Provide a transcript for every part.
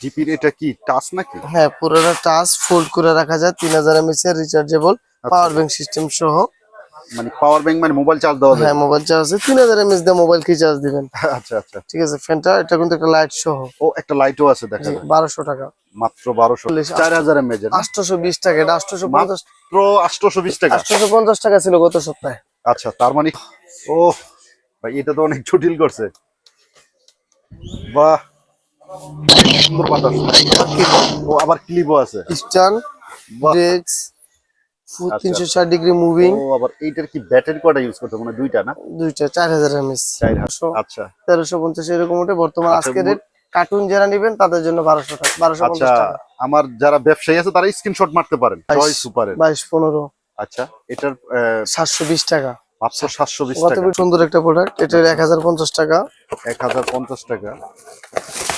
জিপির এটা কি টাচ নাকি? হ্যাঁ পুরোটা টাচ ফোল্ড করে রাখা যায় তিন হাজার এমএস এর রিচার্জেবল পাওয়ার ব্যাংক সিস্টেম সহ। মানে পাওয়ার ব্যাংক মানে মোবাইল চার্জ দেওয়া যায়? হ্যাঁ মোবাইল চার্জ তিন হাজার এমএস দিয়ে মোবাইল কি চার্জ দিবেন? আচ্ছা আচ্ছা। ঠিক আছে ফ্যানটা এটা কিন্তু একটা লাইট সহ। ও একটা লাইটও আছে দেখা যায়। বারোশো টাকা। মাত্র বারোশো চল্লিশ, চার হাজার এমএজ আটশোশো বিশ টাকা এটা আটশোশো পঞ্চাশ মাত্র আটশোশো বিশ টাকা। আটশোশো পঞ্চাশ টাকা ছিল গত সপ্তাহে। আচ্ছা তার মানে ও ভাই এটা তো অনেক জটিল করছে। বাহ। সুন্দর বাতাস ও আবার ক্লিপও আছে। স্টান বাহ। ডেক্স আচ্ছা। ষাট ডিগ্রি মুভিং। ও আবার এইটার কি ব্যাটারি কটা ইউজ করতে মানে দুইটা না? দুইটা চার হাজার এমএস। চার হাজার আচ্ছা। তেরোশো পঞ্চাশ এরকম ওঠে বর্তমান আজকে রেট কার্টুন যারা নিবেন তাদের জন্য বারোশো টাকা বারোশো আচ্ছা পঞ্চাশ টাকা। আমার যারা ব্যবসায়ী আছে তারা স্ক্রিনশট মারতে পারেন। বাইশ। জয় সুপারের। বাইশ পনেরো। আচ্ছা এটার সাতশো বিশ টাকা। মাত্র সাতশো বিশ কত টাকা। সুন্দর একটা প্রোডাক্ট এটার এক হাজার পঞ্চাশ টাকা। এক হাজার পঞ্চাশ টাকা। ও,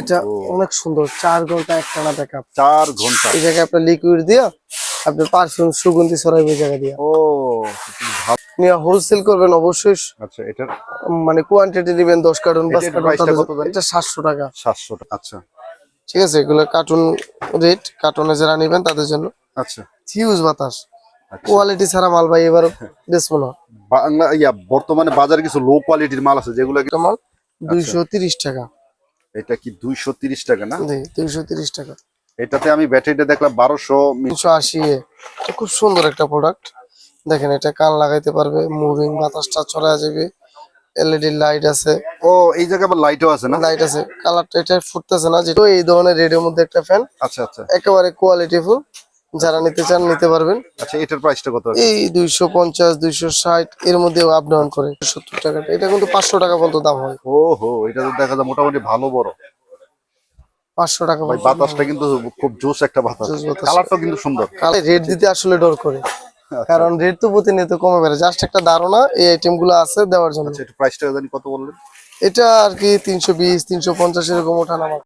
এটা অনেক সুন্দর চার ঘণ্টা একটানা ব্যাকআপ চার ঘণ্টা। এই জায়গায় আপনার লিকুইড দিয়া আপনি পারফিউম সুগন্ধি ছড়াইবে এই জায়গা দিয়া। ও। নিয়ে হোলসেল করবেন অবশ্যই। আচ্ছা এটার মানে কোয়ান্টিটি নেবেন দশ কার্টুন পাঁচ এটার কার্টুন? এটা সাতশো টাকা। সাতশো টাকা আচ্ছা। ঠিক আছে এগুলো কার্টুন রেট কার্টুনে যারা নেবেন তাদের জন্য। আচ্ছা। হিউজ বাতাস। আচ্ছা। কোয়ালিটি ছাড়া মাল ভাই এবার বেচবো না। বাংলা ইয়া বর্তমানে বাজারে কিছু লো কোয়ালিটির মাল আছে যেগুলো মাল দুইশো তিরিশ টাকা। এটা কি দুইশো তিরিশ টাকা না? দুইশো তিরিশ টাকা। এটাতে আমি ব্যাটারিটা দেখলাম বারোশো তিনশো আশি খুব সুন্দর একটা প্রোডাক্ট দেখেন এটা কান লাগাইতে পারবে মুভিং বাতাসটা চলে যাবে এলইডি লাইট আছে। ও এই জায়গায় আবার লাইটও আছে না? লাইট আছে। কালারটা এটা ফুটতেছে না যেহেতু এই ধরনের রেডিওর মধ্যে একটা ফ্যান আচ্ছা আচ্ছা। একেবারে কোয়ালিটি ফুল যারা নিতে চান নিতে পারবেন। আচ্ছা এটার প্রাইসটা কত এই দুইশো পঞ্চাশ দুইশো ষাট এর মধ্যে আপ ডাউন করে। সত্তর টাকা এটা কিন্তু পাঁচশো টাকা পর্যন্ত দাম হয়। ও হো এটা তো দেখা যায় মোটামুটি ভালো বড়। পাঁচশো টাকা ভাই বাতাসটা কিন্তু খুব জোস একটা বাতাস। কালারটাও কিন্তু সুন্দর। কালে রেট দিতে আসলে ডর করে। কারণ রেট তো প্রতিনিয়ত কমে বেড়ে। জাস্ট একটা ধারণা এই আইটেমগুলো আছে দেওয়ার জন্য। আচ্ছা একটু প্রাইসটা জানি কত বললেন? এটা আর কি তিনশো বিশ তিনশো পঞ্চাশ এরকম ওঠানামা।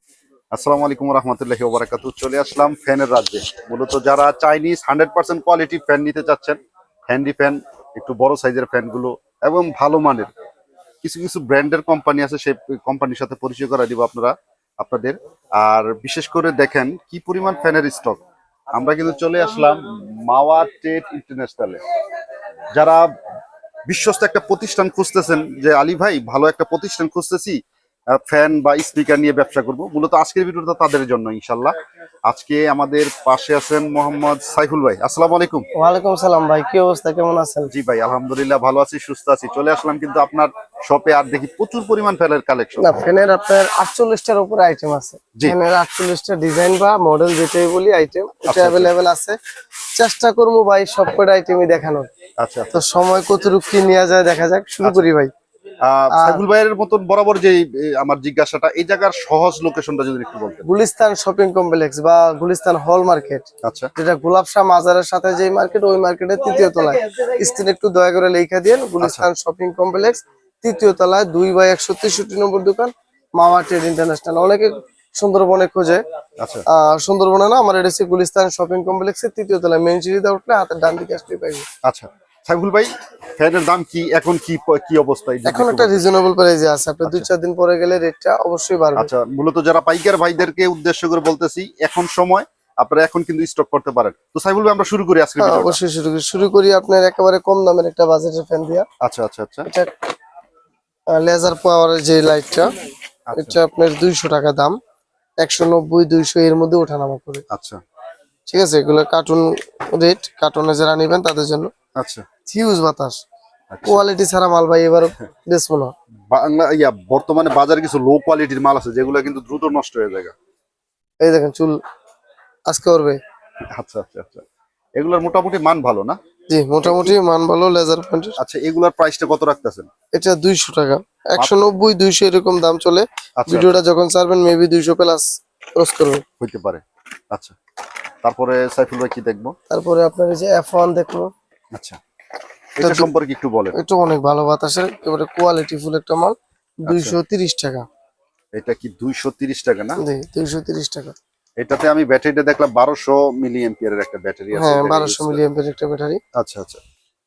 আসসালামু আলাইকুম রহমতুল্লাহি ওবারাকাতু চলে আসলাম ফ্যানের রাজ্যে। মূলত যারা Chinese hundred percent quality fan নিতে চাচ্ছেন, হ্যান্ডি ফ্যান, একটু বড় সাইজের ফ্যানগুলো এবং ভালো মানের কিছু কিছু ব্র্যান্ডের কোম্পানি আছে, সেই কোম্পানির সাথে পরিচয় করা দিব আপনারা, আপনাদের। আর বিশেষ করে দেখেন কি পরিমাণ ফ্যানের স্টক। আমরা কিন্তু চলে আসলাম মাওয়া ট্রেড ইন্টারন্যাশনালে। যারা বিশ্বস্ত একটা প্রতিষ্ঠান খুঁজতেছেন, যে আলী ভাই, ভালো একটা প্রতিষ্ঠান খুঁজতেছি ফ্যান বা স্পিকার নিয়ে ব্যবসা করব। মূলত আজকের ভিডিওটা তাদের জন্য ইনশাল্লাহ। আজকে আমাদের পাশে আছেন মোহাম্মদ সাইফুল ভাই। আসসালামু আলাইকুম। ওয়ালাইকুম সালাম ভাই কি অবস্থা? কেমন আছেন? জি ভাই আলহামদুলিল্লাহ ভালো আছি সুস্থ আছি। চলে আসলাম কিন্তু আপনার শপে আর দেখি প্রচুর পরিমাণ ফ্যানের কালেকশন না ফ্যানের আপনার আটচল্লিশটার উপরে আইটেম আছে। ফ্যানের আটচল্লিশটা ডিজাইন বা মডেল যেটাই বলি আইটেম এটা আচ্ছা। অ্যাভেলেবেল আছে। চেষ্টা করব ভাই সব কটা আইটেমই দেখানোর। আচ্ছা তো সময় কতটুকু কি নেওয়া যায় দেখা যাক। শুরু আচ্ছা। করি ভাই। সাইফুল ভাইয়ের মতন বরাবর যে আমার জিজ্ঞাসাটা এই জায়গার সহজ লোকেশনটা যদি একটু বলতেন। গুলিস্তান শপিং কমপ্লেক্স বা গুলিস্তান হল মার্কেট আচ্ছা। যেটা গোলাপ শাহ মাজারের সাথে যে মার্কেট ওই মার্কেটের তৃতীয় তলায়। স্ক্রিন একটু দয়া করে লেখা দিন গুলিস্তান শপিং কমপ্লেক্স তৃতীয় তলায় দুই বাই একশো তেষট্টি নম্বর দোকান মাওয়া ট্রেড ইন্টারন্যাশনাল। অনেকে সুন্দরবনে খোঁজে। আচ্ছা। সুন্দরবনে না আমার এটা হচ্ছে গুলিস্তান শপিং কমপ্লেক্সের তৃতীয় তলায়। মেন সিঁড়িতে উঠলে হাতের ডান দিকে আসলে পাইবে। আচ্ছা। সাইফুল ভাই ফ্যানের দাম কি এখন কি কি অবস্থায় এখন একটা রিজনেবল প্রাইসে আছে। আপনি দুই চার দিন পরে গেলে রেটটা অবশ্যই বাড়বে। আচ্ছা মূলত যারা পাইকার ভাইদেরকে উদ্দেশ্য করে বলতেছি এখন সময় আপনারা এখন কিন্তু স্টক করতে পারেন। তো সাইফুল ভাই আমরা শুরু করি আজকে হ্যাঁ, অবশ্যই শুরু করি। শুরু করি আপনার একেবারে কম দামের একটা বাজেটের ফ্যান দিয়া। আচ্ছা আচ্ছা আচ্ছা। এটা লেজার পাওয়ারের যে লাইটটা আচ্ছা। এটা আপনার দুইশো টাকা দাম। একশো নব্বই দুইশো এর মধ্যে ওঠানামা করে। আচ্ছা। ঠিক আছে এগুলো কার্টুন রেট কার্টুনে যারা নেবেন তাদের জন্য। আচ্ছা। হিউজ বাতাস। আচ্ছা। কোয়ালিটি ছাড়া মাল ভাই এবার বেচবো না বাংলা ইয়া বর্তমানে বাজারে কিছু লো কোয়ালিটির মাল আছে যেগুলো কিন্তু দ্রুত নষ্ট হয়ে যায় এই দেখেন চুল আজকে করবে আচ্ছা আচ্ছা আচ্ছা। এগুলোর মোটামুটি মান ভালো না? জি মোটামুটি মান ভালো লেজার প্যান্টের আচ্ছা এগুলার প্রাইসটা কত রাখতেছেন? এটা দুইশো টাকা। একশো নব্বই দুইশো এরকম দাম চলে। আচ্ছা। ভিডিওটা যখন ছাড়বেন মেবি দুইশো প্লাস ক্রস করবে হইতে পারে। আচ্ছা। তারপরে সাইফুল ভাই কি দেখব? তারপরে আপনার এই যে দেখব। আচ্ছা। এটা সম্পর্কে একটু বলেন। এটা অনেক ভালো বাতাসের একেবারে কোয়ালিটি ফুল একটা মাল আচ্ছা। দুইশো তিরিশ টাকা। এটা কি দুইশো তিরিশ টাকা না? জি দুইশো তিরিশ টাকা। এটাতে আমি ব্যাটারিটা দেখলাম বারোশো মিলি এম্পিয়ারের একটা ব্যাটারি আছে। হ্যাঁ এটা বারোশো use মিলি এমপের একটা ব্যাটারি। আচ্ছা আচ্ছা।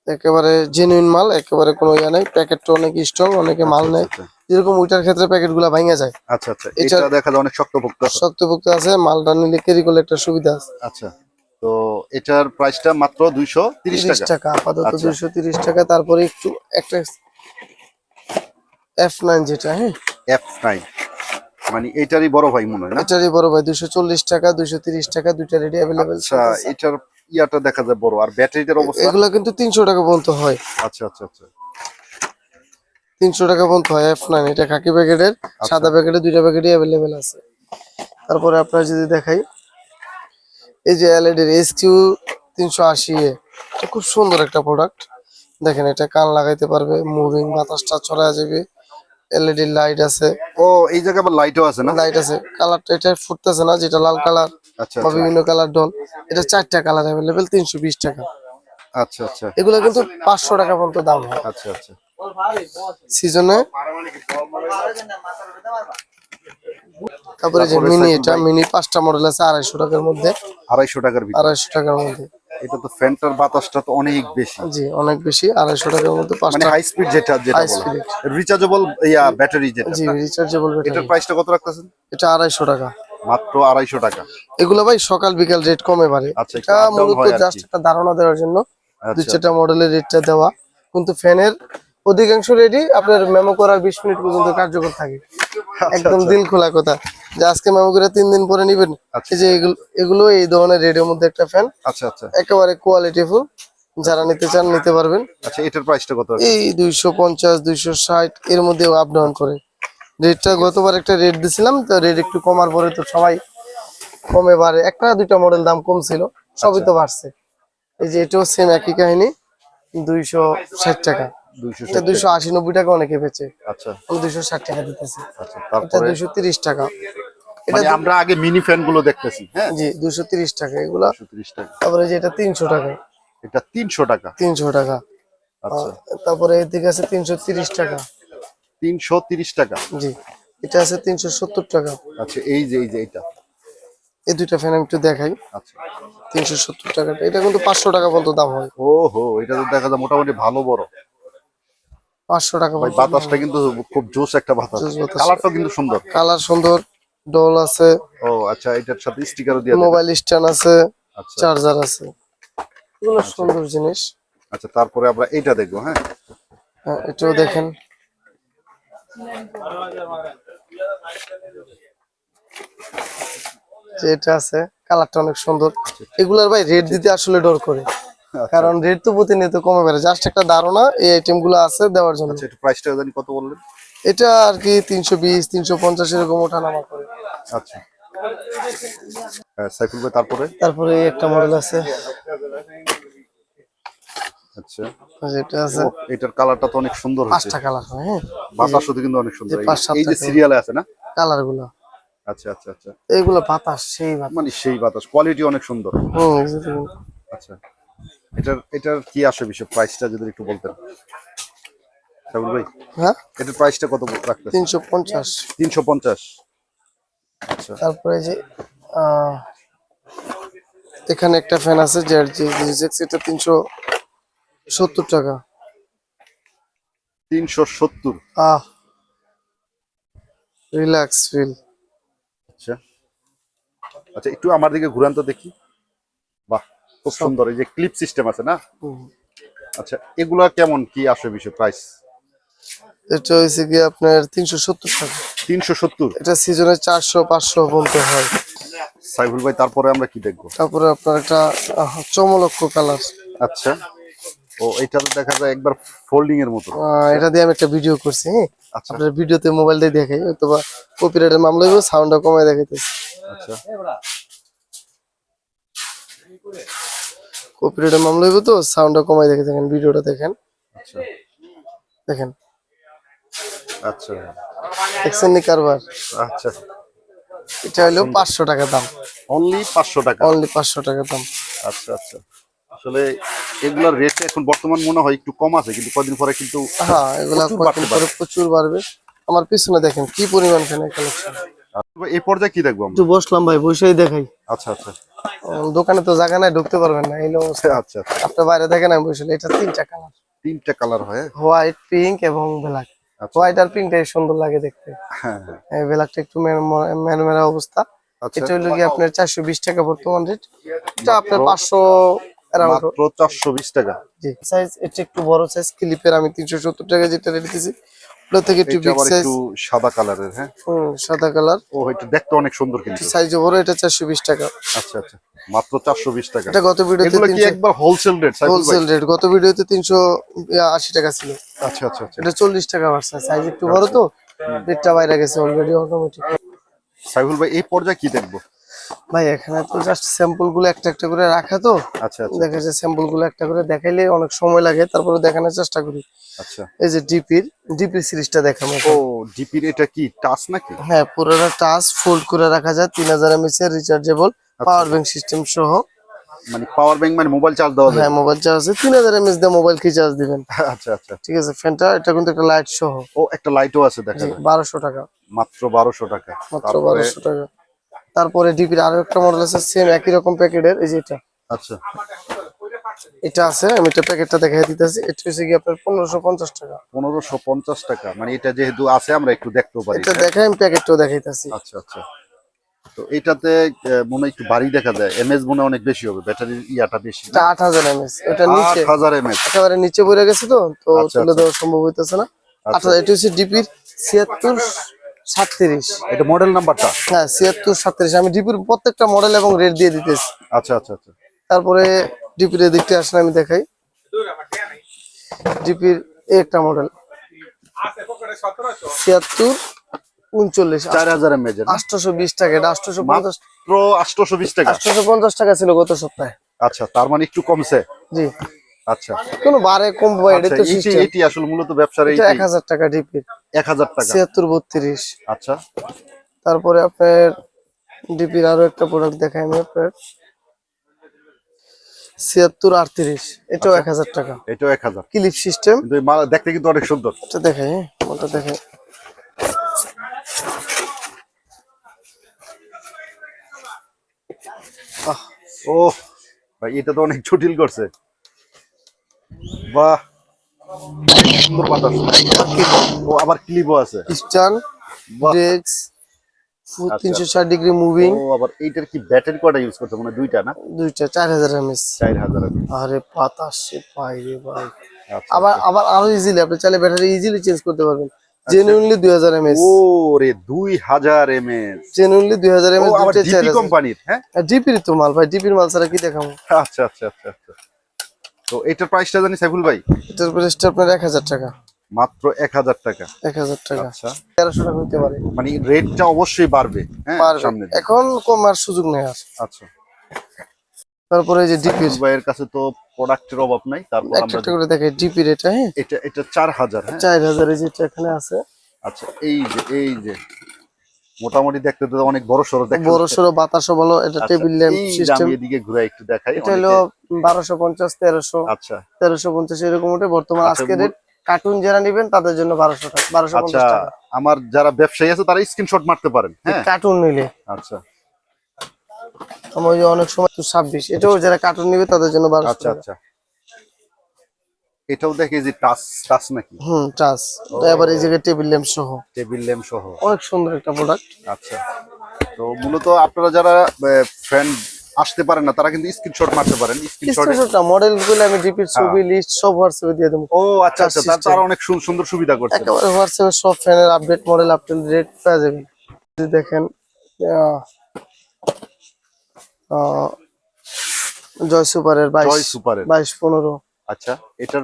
একেবারে জেনুইন মাল একেবারে কোনো ইয়া নাই প্যাকেটটা অনেক স্ট্রং অনেকে মাল নেয়। আচ্ছা, যেরকম ওইটার ক্ষেত্রে প্যাকেটগুলা ভাঙা যায়। আচ্ছা আচ্ছা। এটা- দেখা যায় অনেক শক্তপোক্ত। আছে। শক্তপোক্ত আছে মালটা নিলে ক্যারি করলে একটা সুবিধা আছে। আচ্ছা। তো এটার প্রাইসটা মাত্র দুইশো তিরিশ টাকা। আপাতত আচ্ছা। দুইশো তিরিশ টাকা তারপরে একটু একটা এফ নাইন যেটা হ্যাঁ? এফ নাইন মানে এটারই বড় ভাই মনে হয় না? এটারই বড় ভাই দুইশো চল্লিশ টাকা দুইশো তিরিশ টাকা দুইটা রেডি অ্যাভেলেবেল আচ্ছা এটার ইয়াটা দেখা যায় বড়। আর ব্যাটারিটার অবস্থা? এগুলা কিন্তু তিনশো টাকা পর্যন্ত হয়। আচ্ছা আচ্ছা আচ্ছা। তিনশো টাকা পর্যন্ত হয় এফ নাইন এটা খাকি প্যাকেটের আচ্ছা। সাদা প্যাকেটে দুইটা প্যাকেটই অ্যাভেলেবেল আছে। তারপরে আপনার যদি দেখাই এই যে এলইডির এস কিউ তিনশো আশি এ। এটা খুব সুন্দর একটা প্রোডাক্ট দেখেন এটা কান লাগাইতে পারবে মুভিং বাতাসটা চলা যাবে। এলইডি লাইট আছে। ও এই জায়গায় আবার লাইটও আছে না? লাইট আছে। কালারটা এটা ফুটতেছে না যেটা লাল কালার আচ্ছা বা আচ্ছা। বিভিন্ন কালার ডল এটা চারটা কালার অ্যাভেলেবেল তিনশো বিশ টাকা। আচ্ছা আচ্ছা। এগুলো কিন্তু পাঁচশো টাকা পর্যন্ত দাম হয়। আচ্ছা আচ্ছা। সিজনে তারপরে যে মিনি এটা মিনি পাঁচটা মডেল আছে আড়াইশো টাকার মধ্যে। আড়াইশো টাকার আড়াইশো টাকার মধ্যে। এটা তো ফ্যানটার বাতাসটা তো অনেক বেশি। জি অনেক বেশি আড়াইশো টাকার মধ্যে মানে পাঁচটা হাই স্পিড যেটা যেটা। রিচার্জেবল ইয়া ব্যাটারি যেটা। জি রিচার্জেবল এটার প্রাইসটা কত রাখতেছেন? এটা আড়াইশো টাকা। মাত্র আড়াইশো টাকা। এগুলো ভাই সকাল বিকাল রেট কমে পারে আচ্ছা, এটা মূলত জাস্ট একটা ধারণা দেওয়ার জন্য। আচ্ছা। চারটা মডেলের রেটটা দেওয়া। কিন্তু ফ্যানের অধিকাংশ রেডি আপনার মেমো করার বিশ মিনিট পর্যন্ত কার্যকর থাকে। একদম দিল খোলা কথা। যে আজকে মেমো তিন দিন পরে নিবেন। আচ্ছা। এই যে এগুলো এই ধরনের রেডিওর মধ্যে একটা ফ্যান আচ্ছা আচ্ছা। একেবারে কোয়ালিটি কোয়ালিটিফুল যারা নিতে চান নিতে পারবেন। আচ্ছা এটার প্রাইসটা কত এই দুইশো পঞ্চাশ দুইশো ষাট এর মধ্যে আপ ডাউন করে। রেটটা গতবার একটা রেট দিছিলাম তো রেট একটু কমার পরে তো সবাই কমে বাড়ে। একটা দুইটা মডেল দাম কম ছিল সবই তো বাড়ছে। এই যে এটাও সেম একই কাহিনী দুইশো ষাট টাকা। দুইশো আশি নব্বই টাকা অনেকে বেচে। আচ্ছা। দুইশো ষাট টাকা দিতেছি। আচ্ছা এটা তারপরে? দুইশো তিরিশ টাকা। এটা মানে আমরা আগে মিনি ফ্যানগুলো দেখতেছি হ্যাঁ? জি দুইশো তিরিশ টাকা এগুলা। টাকা। তারপরে যে এটা তিনশো টাকা। এটা তিনশো টাকা? তিনশো টাকা। আচ্ছা। তারপরে এদিকে আছে তিনশো তিরিশ টাকা। তিনশো তিরিশ টাকা? জি এটা আছে তিনশো সত্তর টাকা। আচ্ছা এই যে এই যে এটা। এই দুইটা ফ্যান আমি একটু দেখাই। আচ্ছা। তিনশো সত্তর টাকাটা। এটা কিন্তু পাঁচশো টাকা পর্যন্ত দাম হয়। ও হো এটা তো দেখা যায় মোটামুটি ভালো বড়। পাঁচশো টাকা ভাই বাতাসটা কিন্তু খুব জোস একটা বাতাস। কালারটা কিন্তু সুন্দর। কালার সুন্দর ডল আছে। ও আচ্ছা এটার সাথে স্টিকারও দিয়ে মোবাইল স্ট্যান্ড আছে আচ্ছা। চার্জার আছে। এগুলো সুন্দর জিনিস। আচ্ছা তারপরে আমরা এইটা দেখব হ্যাঁ? হ্যাঁ এটাও দেখেন। যে এটা আছে কালারটা অনেক সুন্দর। এগুলার ভাই রেট দিতে আসলে ডর করে। কারণ রেট তো প্রতিনিয়ত কমে বেড়ে। জাস্ট একটা ধারণা এই আইটেমগুলো আছে দেওয়ার জন্য। আচ্ছা প্রাইসটা জানি কত বললেন? এটা আর কি তিনশো বিশ তিনশো পঞ্চাশ এরকম ওঠানামা করে। আচ্ছা। হ্যাঁ সাইফুল ভাই তারপরে? তারপরে একটা মডেল আছে। আচ্ছা। যেটা আছে। এটার কালারটা তো অনেক সুন্দর পাঁচটা কালার হ্যাঁ। বাতাস শুধু কিন্তু অনেক সুন্দর। এই- যে। সিরিয়ালে আছে না? কালারগুলো আচ্ছা আচ্ছা আচ্ছা। এইগুলো বাতাস সেই বাতাস। মানে সেই বাতাস কোয়ালিটি অনেক সুন্দর। আচ্ছা। এটার এটার কি আসে বিষয়? প্রাইসটা যদি একটু বলতেন। সাইফুল ভাই হ্যাঁ? এটার প্রাইসটা কত পঞ্চাশ। তিনশো পঞ্চাশ। আচ্ছা। তারপরে যে এখানে একটা ফ্যান আছে যার যে রিজেক্স এটা তিনশো সত্তর টাকা। তিনশো সত্তর। আহ রিল্যাক্স ফিল আচ্ছা। আচ্ছা একটু আমার দিকে ঘুরান তো দেখি। বাহ। খুব সুন্দর এই যে ক্লিপ সিস্টেম আছে না? আচ্ছা এগুলা কেমন? কি আসে বিষয় প্রাইস এটা হয়েছে কি আপনার তিনশো সত্তর টাকা। তিনশো সত্তর? এটা সিজনে চারশো পাঁচশো বলতে হয়। সাইফুল ভাই তারপরে আমরা কি দেখব? তারপরে আপনার একটা চমলক্ষ কালার আচ্ছা ও এটা তো দেখা যায় একবার ফোল্ডিং এর মতো। এটা দিয়ে আমি একটা ভিডিও করছি হ্যাঁ? আচ্ছা। আপনার ভিডিওতে মোবাইল দিয়ে দেখাই অথবা কপিরাইটের মামলা সাউন্ডটা কমায় দেখাইতেছি। আচ্ছা। কপিরাইটের মামলা হইব তো? সাউন্ডটা কমাই দেখে দেখেন ভিডিওটা দেখেন। আচ্ছা। দেখেন। আচ্ছা। দেখছেন নি কারবার। আচ্ছা। এটা হলো পাঁচশো টাকা দাম। অনলি পাঁচশো টাকা? অনলি পাঁচশো টাকা দাম। আচ্ছা আচ্ছা। আসলে এগুলার রেট এখন বর্তমান মনে হয় একটু কম আছে কিন্তু কদিন পরে কিন্তু হ্যাঁ এগুলা প্রচুর কয়েকদিন পরে প্রচুর বাড়বে। আমার পিছনে দেখেন কি পরিমাণ কালেকশন এই পর্যায়ে কি দেখব আমরা? একটু বসলাম ভাই বসেই দেখাই। আচ্ছা আচ্ছা। দোকানে তো জায়গা নাই ঢুকতে পারবেন না এই অবস্থা। আচ্ছা আচ্ছা। আপনি বাইরে দেখেন আমি বসলে এটা তিনটা কালার তিনটা কালার হয় হোয়াইট পিঙ্ক এবং ব্ল্যাক আচ্ছা। হোয়াইট আর পিঙ্ক পিঙ্কটাই সুন্দর লাগে দেখতে। হ্যাঁ ব্ল্যাকটা একটু মেরমেরা অবস্থা। আচ্ছা। এটা হলো কি আপনার চারশো বিশ টাকা বর্তমান রেট এটা আপনার পাঁচশো মাত্র চারশো বিশ টাকা। জি। সাইজ এটা একটু বড় সাইজ ক্লিপের আমি তিনশো সত্তর টাকা যেটা রেট দিয়েছি ওটা থেকে একটু বিগ সাইজ সাদা কালারের হ্যাঁ? সাদা কালার। ও এটা দেখতে অনেক সুন্দর কিন্তু। সাইজ বড় এটা চারশো বিশ টাকা। আচ্ছা আচ্ছা। মাত্র চারশো বিশ টাকা। এটা গত ভিডিওতে কি একবার হোলসেল রেট হোলসেল রেট গত ভিডিওতে তিনশো আশি টাকা ছিল। আচ্ছা আচ্ছা আচ্ছা। এটা চল্লিশ টাকা বাড়ছে সাইজ একটু বড় তো। রেটটা বাইরে গেছে অলরেডি অটোমেটিক সাইফুল ভাই এই পর্যায়ে কি দেখব? ভাই এখানে তো জাস্ট স্যাম্পলগুলো একটা একটা করে রাখা তো। আচ্ছা দেখা যায় স্যাম্পলগুলো একটা করে দেখাইলে অনেক সময় লাগে তারপরে দেখানোর চেষ্টা করি। আচ্ছা। এই যে ডিপির ডিপি সিরিজটা দেখাবো ও ডিপির এটা কি টাচ নাকি? হ্যাঁ পুরোটা টাচ ফোল্ড করে রাখা যায় তিন হাজার এমএস এর রিচার্জেবল পাওয়ার ব্যাংক সিস্টেম সহ। মানে পাওয়ার ব্যাংক মানে মোবাইল চার্জ দেওয়া যায়? হ্যাঁ মোবাইল চার্জ তিন হাজার এমএস দিয়ে মোবাইল কি চার্জ দিবেন। আচ্ছা আচ্ছা। ঠিক আছে ফ্যানটা এটা কিন্তু একটা লাইট সহ। ও একটা লাইটও আছে দেখা যায়। বারোশো টাকা। মাত্র বারোশো টাকা। মাত্র তারপরে বারোশো টাকা। তারপরে ডিপির আরও একটা মডেল আছে সেম একই রকম প্যাকেটের এই যে এটা। আচ্ছা। এটা আছে আমি এটা প্যাকেটটা দেখাই দিতেছি এটা হচ্ছে কি আপনার পনেরোশো পঞ্চাশ টাকা। পনেরোশো পঞ্চাশ টাকা মানে এটা যেহেতু আছে আমরা একটু দেখতেও পারি। এটা দেখাই আমি প্যাকেটটাও দেখাইতেছি। আচ্ছা আচ্ছা। তো এটাতে মনে একটু বাড়ি দেখা যায় এমএস মনে অনেক বেশি হবে ব্যাটারির ইয়াটা বেশি এটা আট হাজার এমএস এটা নিচে। আট হাজার এমএস একেবারে নিচে পড়ে গেছে তো তো আচ্ছা, তুলে আচ্ছা। দেওয়া সম্ভব হইতেছে না। আচ্ছা এটা হচ্ছে ডিপির ছিয়াত্তর সাতত্রিশ। এটা মডেল নাম্বারটা হ্যাঁ ছিয়াত্তর সাতত্রিশ। আমি ডিপির প্রত্যেকটা মডেল এবং রেট দিয়ে দিতেছি। আচ্ছা আচ্ছা আচ্ছা। তারপরে ডিপির এদিকটা আসলে আমি দেখাই। ডিপির একটা মডেল ছিয়াত্তর উনচল্লিশ চার হাজার আটশোশো বিশ টাকা। এটা আটশোশো পঞ্চাশ আটশোশো বিশ টাকা? আটশোশো পঞ্চাশ টাকা ছিল গত সপ্তাহে। আচ্ছা তার মানে একটু কমছে। জি। আচ্ছা। কোনো বারে কম এটা আচ্ছা তো সিস্টেম এটি আসলে মূলত ব্যবসার এটা এক হাজার টাকা ডিপির এক হাজার টাকা। ছিয়াত্তর বত্রিশ। আচ্ছা। তারপরে আপনার ডিপির আরও একটা প্রোডাক্ট দেখাই আমি আপনার। ছিয়াত্তর আটত্রিশ। এটাও আচ্ছা। এক হাজার টাকা। এটাও এক হাজার। ক্লিপ সিস্টেম কিন্তু মাল দেখতে কিন্তু অনেক সুন্দর। এটা দেখাই হ্যাঁ ওটা দেখাই। আহ, ও ভাই এটা তো অনেক জটিল করছে। বাহ। সুন্দর বাতাস ও আবার ক্লিপও আছে। আচ্ছা। ষাট ডিগ্রি মুভিং ও আবার এইটার কি ব্যাটারি ইউজ মানে দুইটা না? এমএস আরে পাই রে ভাই। আচ্ছা আবার আবার আরও ইজিলি আপনি চাইলে ব্যাটারি ইজিলি চেঞ্জ করতে পারবেন। জেনুইনলি দুই হাজার এমএস ও রে এমএস জেনুইনলি এমএস আবার কোম্পানির হ্যাঁ? ডিপির তো মাল ভাই ডিপির মাল ছাড়া কি দেখাবো? আচ্ছা আচ্ছা আচ্ছা আচ্ছা। তো এটার প্রাইসটা জানি সাইফুল ভাই? এটার প্রাইসটা আপনার এক হাজার টাকা। মাত্র এক হাজার টাকা। এক হাজার টাকা। আচ্ছা। তেরোশো টাকা হইতে পারে। মানে রেটটা অবশ্যই বাড়বে হ্যাঁ সামনে এখন কমার সুযোগ নেই আচ্ছা। তারপরে এই যে সাইফুল ভাইয়ের কাছে তো প্রোডাক্টের অভাব নাই তারপর আমরা একটা করে দেখে। ডিপি এটা হ্যাঁ? এটা এটা চার হাজার হ্যাঁ? চার হাজার এই যেটা এখানে আছে। আচ্ছা এই যে এই যে। মোটামুটি দেখতে তো অনেক বড় সড়ো দেখতে বড় সড়ো বাতাসও ভালো এটা টেবিল ল্যাম্প সিস্টেম এদিকে ঘুরে একটু দেখাই এটা হলো বারোশো পঞ্চাশ তেরোশো। অনেকে- আচ্ছা। তেরোশো পঞ্চাশ এরকম ওঠে বর্তমান আচ্ছা, আজকে রেট কার্টুন যারা নিবেন তাদের জন্য বারোশো টাকা বারোশো আচ্ছা পঞ্চাশ টাকা। আমার যারা ব্যবসায়ী আছে তারা স্ক্রিনশট মারতে পারেন হ্যাঁ কার্টুন নিলে। আচ্ছা। আমার অনেক সময় তো ছাব্বিশ এটাও যারা কার্টুন নিবে তাদের জন্য বারোশো আচ্ছা আচ্ছা। এটাও দেখে যে টাচ টাচ নাকি? হুম টাচ। এবার এই জায়গায় টেবিল ল্যাম্প সহ। টেবিল ল্যাম্প সহ। অনেক সুন্দর একটা প্রোডাক্ট আচ্ছা। তো মূলত আপনারা যারা ফ্রেন্ড আসতে পারেন না তারা কিন্তু স্ক্রিনশট মারতে পারেন। স্ক্রিনশট স্ক্রিনশটটা মডেলগুলো আমি ডিপির ছবি লিস্ট সব হোয়াটসঅ্যাপে দিয়ে দেবো। ও আচ্ছা আচ্ছা তার- অনেক সুন্দর সুবিধা করছে। একেবারে হোয়াটসঅ্যাপে সব ফ্যানের আপডেট মডেল আপডেট রেট পেয়ে যাবেন। যদি দেখেন জয় সুপারের বাইশ সুপারের বাইশ পনেরো। আচ্ছা এটার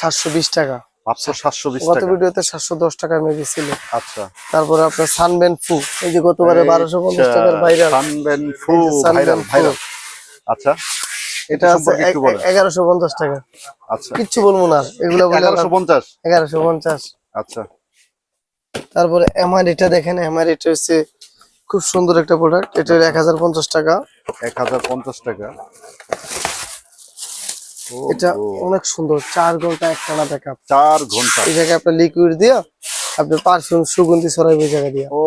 সাতশো বিশ টাকা। মাত্র সাতশো বিশ গত ভিডিওতে সাতশো দশ টাকা মেবি ছিল। আচ্ছা। তারপরে আপনার সানবেন ফু এই যে গতবারে বারোশো পঞ্চাশ টাকার ভাইরাল সানবেন ফু ভাইরাল ভাইরাল আচ্ছা এটা আছে সম্পর্কে একটু বলেন। এগারোশো পঞ্চাশ টাকা। আচ্ছা। কিচ্ছু বলব না এগুলো বলে এগারোশো পঞ্চাশ? এগারোশো পঞ্চাশ। আচ্ছা। তারপরে এমআর এটা দেখেন এমআর এটা হচ্ছে খুব সুন্দর একটা প্রোডাক্ট এটা এক হাজার পঞ্চাশ টাকা। এক হাজার পঞ্চাশ টাকা। ও, এটা অনেক সুন্দর চার ঘণ্টা একটানা ব্যাকআপ চার ঘণ্টা। এই জায়গায় আপনার লিকুইড দিয়া আপনি পারফিউম সুগন্ধি ছড়াইবে এই জায়গা দিয়া। ও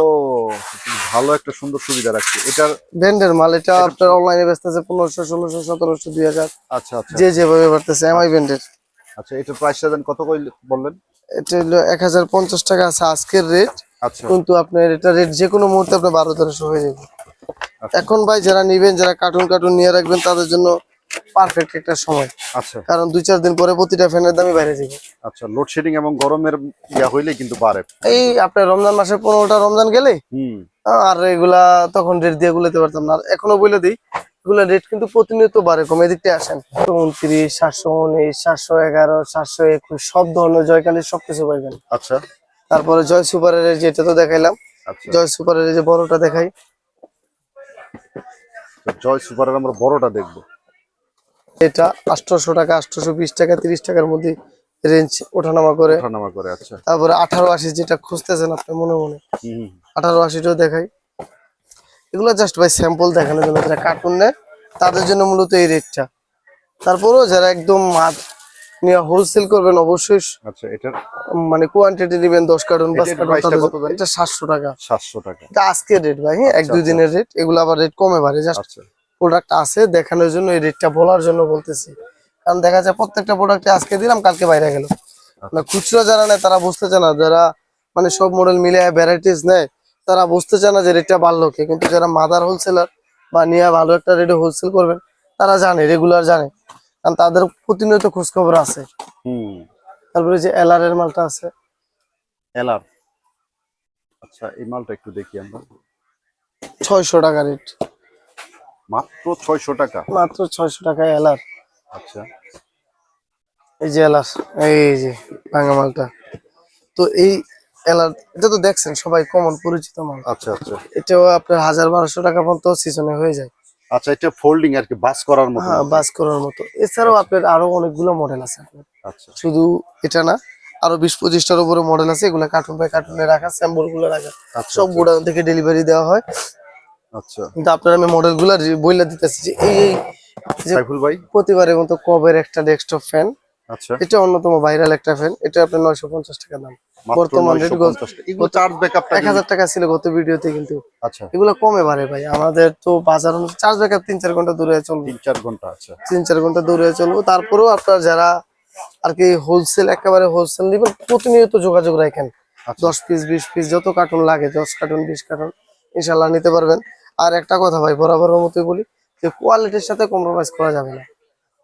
ভালো একটা সুন্দর সুবিধা রাখছে। এটার ব্র্যান্ডের মাল এটা আপনার অনলাইনে বেচতেছে পনেরোশো ষোলোশো সতেরোশো দুই হাজার। আচ্ছা আচ্ছা। যে যেভাবে বাড়তেছে এমআই ব্র্যান্ডের আচ্ছা এটার প্রাইসটা দেন কত কই বললেন? এটা হলো এক হাজার পঞ্চাশ টাকা আছে আজকের রেট আচ্ছা। কিন্তু আপনার এটা রেট যে কোনো মুহূর্তে আপনার বারো তেরোশো হয়ে যাবে। আচ্ছা। এখন ভাই যারা নিবেন যারা কার্টুন কার্টুন নিয়ে রাখবেন তাদের জন্য পারফেক্ট একটা সময়। আচ্ছা। কারণ দুই চার দিন পরে প্রতিটা ফ্যানের দামই বাইরে যাবে। আচ্ছা লোডশেডিং এবং গরমের ইয়া হইলে কিন্তু বাড়ে। এই আপনার রমজান মাসে পনেরোটা রমজান গেলে হুম। আর এগুলা তখন রেট দিয়ে গুলোতে পারতাম না। আর এখনও বলে দিই এগুলা রেট কিন্তু প্রতিনিয়ত বাড়ে কমে দিকতে আসেন উনত্রিশ সাতশো উনিশ সাতশো এগারো সাতশো একুশ সব ধরনের জয়কালের সবকিছু পাইবেন। আচ্ছা। তারপরে জয় সুপারের যেটা তো দেখাইলাম আচ্ছা। জয় সুপারের যে বড়টা দেখাই। জয় সুপারের আমরা বড়টা দেখব। এটা আঠারোশো টাকা আঠারোশো বিশ টাকা তিরিশ টাকার মধ্যে রেঞ্জ ওঠানামা করে। ওঠানামা করে আচ্ছা। তারপরে আঠারো আশি যেটা খুঁজতেছেন আপনি মনে মনে। আঠারো আশিটাও দেখাই। এগুলো জাস্ট ভাই স্যাম্পল দেখানোর জন্য যারা কার্টুন নেয় তাদের জন্য মূলত এই রেটটা তারপরেও যারা একদম মাছ নিয়ে হোলসেল করবেন অবশ্যই আচ্ছা এটার মানে কোয়ান্টিটি নেবেন দশ কার্টুন পাঁচ কার্টুন? এটা সাতশো টাকা। সাতশো টাকা। এটা আজকের রেট ভাই হ্যাঁ এক আচ্ছা, দুই আচ্ছা। দিনের রেট এগুলো আবার রেট কমে পারে জাস্ট প্রোডাক্ট আছে দেখানোর জন্য এই রেটটা বলার জন্য বলতেছি। কারণ দেখা যায় প্রত্যেকটা প্রোডাক্টে আজকে দিলাম কালকে বাইরে গেল। না খুচরো যারা নেয় তারা বুঝতে চায় না যারা মানে সব মডেল মিলে ভ্যারাইটিস নেয় তারা বুঝতে চায় না যে রেটটা বাড়লো কে। কিন্তু যারা মাদার হোলসেলার বা নিয়ে ভালো একটা রেটে হোলসেল করবেন তারা জানে রেগুলার জানে। কারণ তাদের প্রতিনিয়ত খোঁজখবর আছে। হুম। তারপরে যে এলআর এর মালটা আছে। এলার আচ্ছা এই মালটা একটু দেখি আমরা। ছয়শো টাকা রেট মাত্র ছয়শো টাকা? মাত্র ছয়শো টাকা এলার আচ্ছা। এই যে এলার এই যে ভাঙা মালটা। তো এই এলাচ এটা তো দেখছেন সবাই কমন পরিচিত মাল। আচ্ছা আচ্ছা। এটাও আপনার হাজার বারোশো টাকা পর্যন্ত সিজনে হয়ে যায়। আচ্ছা এটা ফোল্ডিং আর কি বাস করার মতো? হ্যাঁ বাস করার মতো। এছাড়াও আপনার আরও অনেকগুলো মডেল আছে আপনার। আচ্ছা। শুধু এটা না আরও বিশ পঁচিশটার উপরে মডেল আছে এগুলো কার্টুন বাই কার্টুনে রাখা স্যাম্পলগুলো রাখা। আচ্ছা সব গোডাউন থেকে ডেলিভারি দেওয়া হয়। আচ্ছা। কিন্তু আপনার আমি মডেলগুলো বইলা দিতেছি যে এই এই সাইফুল ভাই? প্রতিবারের মতো কবের একটা ডেস্কটপ ফ্যান আচ্ছা। এটা অন্যতম ভাইরাল একটা ফ্যান এটা আপনার নয়শো পঞ্চাশ টাকা দাম। বর্তমান রেট 950। এগুলো চার্জ এক হাজার টাকা ছিল গত ভিডিওতে কিন্তু। আচ্ছা। এগুলো কমে বাড়ে ভাই। আমাদের তো বাজার চার্জ ব্যাকআপ তিন চার ঘণ্টা দূরে চলবে। তিন চার ঘণ্টা আচ্ছা। তিন চার ঘণ্টা দূরে চলবো। তারপরেও আপনার যারা আর কি হোলসেল একেবারে হোলসেল নিবেন প্রতিনিয়ত যোগাযোগ রাখেন। আচ্ছা। দশ পিস বিশ পিস যত কার্টুন লাগে দশ কার্টুন বিশ কার্টুন ইনশাল্লাহ নিতে পারবেন। আর একটা কথা ভাই বরাবরের মতোই বলি যে কোয়ালিটির সাথে কম্প্রোমাইজ করা যাবে না।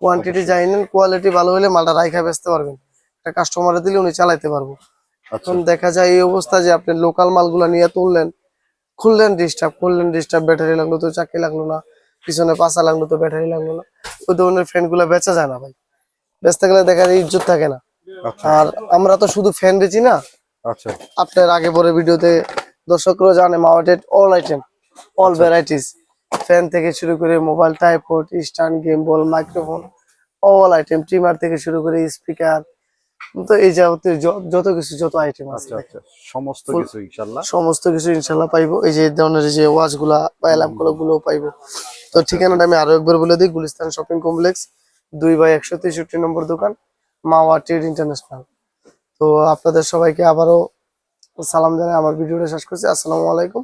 কোয়ান্টিটি যাই নেন কোয়ালিটি ভালো হলে মালটা রাইখা বেচতে পারবেন। একটা কাস্টমারে দিলে উনি চালাইতে পারব। আচ্ছা। এখন দেখা যায় এই অবস্থা যে আপনি লোকাল মালগুলা নিয়ে তুললেন খুললেন ডিস্টার্ব খুললেন ডিস্টার্ব ব্যাটারি লাগল তো চাকরি লাগল না পিছনে পাশা লাগল তো ব্যাটারি লাগল না ওই ধরনের ফ্যানগুলা বেচা যায় না ভাই। বেচতে গেলে দেখা যায় ইজ্জত থাকে না। আচ্ছা। আর আমরা তো শুধু ফ্যান বেচি না। আচ্ছা। আপনার আগে পরে ভিডিওতে দর্শকরা জানে মাওয়াটেড all item all varieties fan থেকে শুরু করে mobile tripod stand game ball microphone all item trimmer থেকে শুরু করে স্পিকার তো এই যাবতীয় যত কিছু যত আইটেম আছে আচ্ছা আচ্ছা। সমস্ত কিছু ইনশাল্লাহ। সমস্ত কিছু ইনশাল্লাহ পাইবো। এই যে ধরনের যে ওয়াচগুলা বা অ্যালার্মগুলো পাইবো। তো ঠিকানাটা আমি আরও একবার বলে দিই গুলিস্তান শপিং কমপ্লেক্স দুই বাই একশো তেষট্টি নম্বর দোকান মাওয়া ট্রেড ইন্টারন্যাশনাল তো আপনাদের সবাইকে আবারও সালাম জানাই আমার ভিডিওটা শেষ করছি। আসসালামু আলাইকুম।